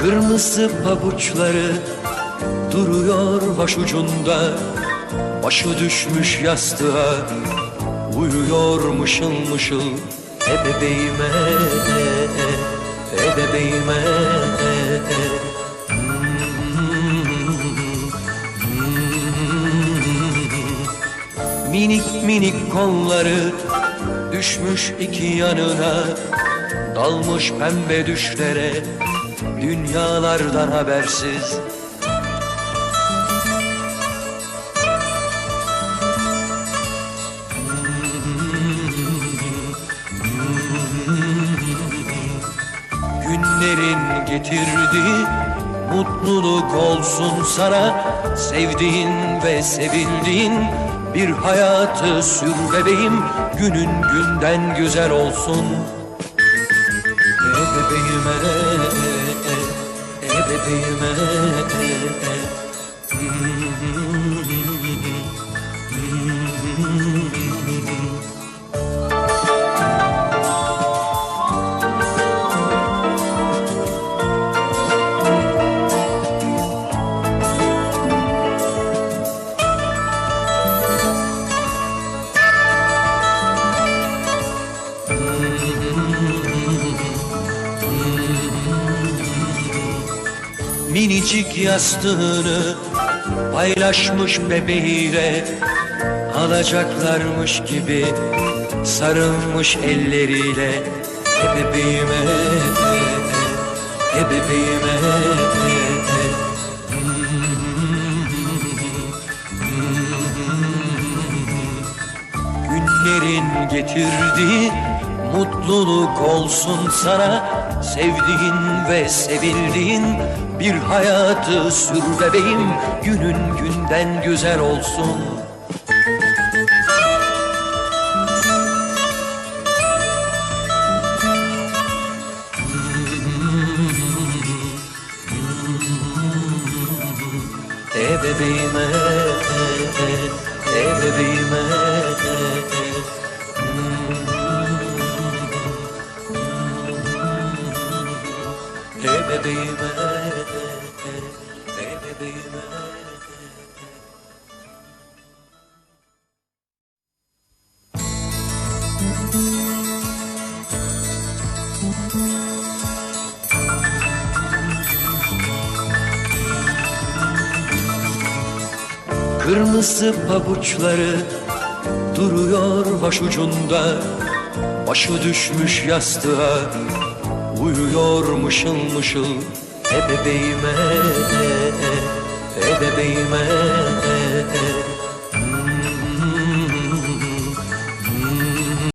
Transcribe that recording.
Kırmızı pabuçları duruyor başucunda. Başı düşmüş yastığa uyuyor mışıl mışıl. Ebebeğime, ebebeğime Minik minik kolları düşmüş iki yanına Dalmış pembe düşlere dünyalardan habersiz. Günlerin getirdiği mutluluk olsun sana Sevdiğin ve sevildiğin bir hayatı sür bebeğim Günün günden güzel olsun. Ebebeğime, ebebeğime Minicik yastığını paylaşmış bebeğiyle Alacaklarmış gibi sarılmış elleriyle. Bebeğime, bebeğime. Günlerin getirdiği mutluluk olsun sana Sevdiğin ve sevildiğin bir hayatı sür bebeğim Günün günden güzel olsun. E bebeğime, e bebeğime E bebeğime, Kırmızı pabuçları duruyor başucunda Başı düşmüş yastığa uyuyor mışıl. Mışıl Ebebeğime, ebebeğime